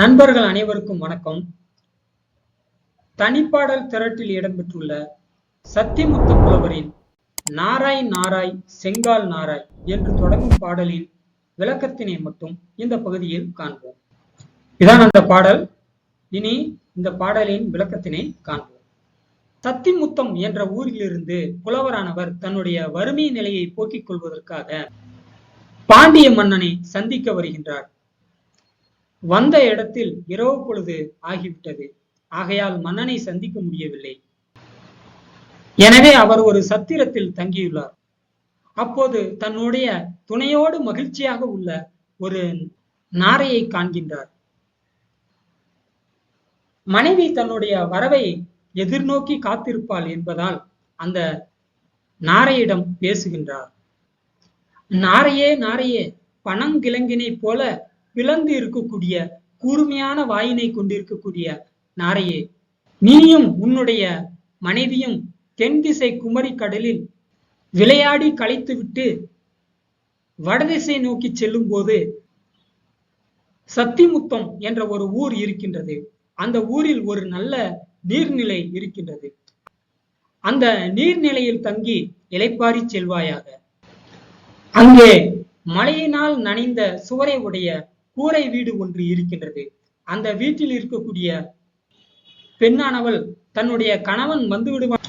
நண்பர்கள் அனைவருக்கும் வணக்கம். தனிப்பாடல் திரட்டில் இடம்பெற்றுள்ள சத்திமுத்த புலவரின் நாராய் நாராய் செங்கால் நாராய் என்று தொடங்கும் பாடலின் விளக்கத்தினை மட்டும் இந்த பகுதியில் காண்போம். இதான் அந்த பாடல். இனி இந்த பாடலின் விளக்கத்தினை காண்போம். சத்திமுத்தம் என்ற ஊரிலிருந்து புலவரானவர் தன்னுடைய வறுமை நிலையை போக்கிக் கொள்வதற்காக பாண்டிய மன்னனை சந்திக்க வருகின்றார். வந்த இடத்தில் இரவு பொழுது ஆகிவிட்டது. ஆகையால் மன்னனை சந்திக்க முடியவில்லை. எனவே அவர் ஒரு சத்திரத்தில் தங்கியுள்ளார். அப்போது தன்னுடைய துணையோடு மகிழ்ச்சியாக உள்ள ஒரு நாரையை காண்கின்றார். மனைவி தன்னுடைய வரவை எதிர்நோக்கி காத்திருப்பாள் என்பதால் அந்த நாரையிடம் பேசுகின்றார். நாரையே நாரையே பனங்கிழங்கினை போல பிளந்து இருக்கக்கூடிய கூர்மையான வாயினை கொண்டிருக்கக்கூடிய நாரையே நீயும் உன்னுடைய மனைவியும் தென் திசை குமரி கடலில் விளையாடி களைத்துவிட்டு வடதிசை நோக்கி செல்லும் போது சத்திமுத்தம் என்ற ஒரு ஊர் இருக்கின்றது. அந்த ஊரில் ஒரு நல்ல நீர்நிலை இருக்கின்றது. அந்த நீர்நிலையில் தங்கி இலைப்பாரி செல்வாயாக. அங்கே மழையினால் நனைந்த சுவரை உடைய கூரை வீடு ஒன்று இருக்கின்றது. அந்த வீட்டில் இருக்கக்கூடிய பெண்ணானவள் தன்னுடைய கணவன் வந்து விடுவான்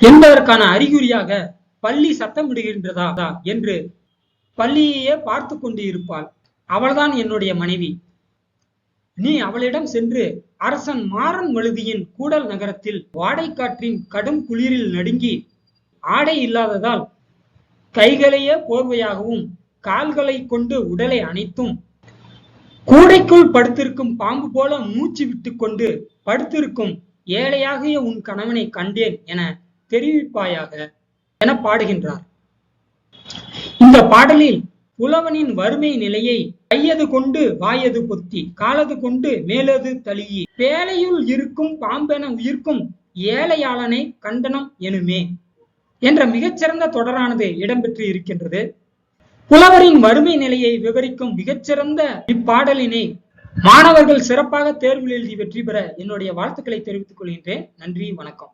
என்பதற்கான அறிகுறியாக பள்ளி சத்தம் விடுகின்றதா என்று பள்ளியையே பார்த்து கொண்டு இருப்பாள். அவள்தான் என்னுடைய மனைவி. நீ அவளிடம் சென்று அரசன் மாறன் மழுதியின் கூடல் நகரத்தில் வாடைக்காற்றின் கடும் குளிரில் நடுங்கி ஆடை இல்லாததால் கைகளையே போர்வையாகவும் கால்களை கொண்டு உடலை அணைத்தும் கூடைக்குள் படுத்திருக்கும் பாம்பு போல மூச்சு விட்டு கொண்டு படுத்திருக்கும் ஏழையாகிய உன் கணவனை கண்டேன் என தெரிவிப்பாயாக என பாடுகின்றார். இந்த பாடலில் புலவனின் வறுமை நிலையை கையது கொண்டு வாயது பொத்தி காலது கொண்டு மேலது தளியி பேலையுள் இருக்கும் பாம்பென உயிர்க்கும் ஏழையாளனை கண்டனம் எனுமே என்ற மிகச்சிறந்த தொடரானது இடம்பெற்று இருக்கின்றது. புலவரின் வறுமை நிலையை விவரிக்கும் மிகச்சிறந்த இப்பாடலினை மாணவர்கள் சிறப்பாக தேர்வில் எழுதி வெற்றி பெற என்னுடைய வாழ்த்துக்களை தெரிவித்துக் கொள்கின்றேன். நன்றி வணக்கம்.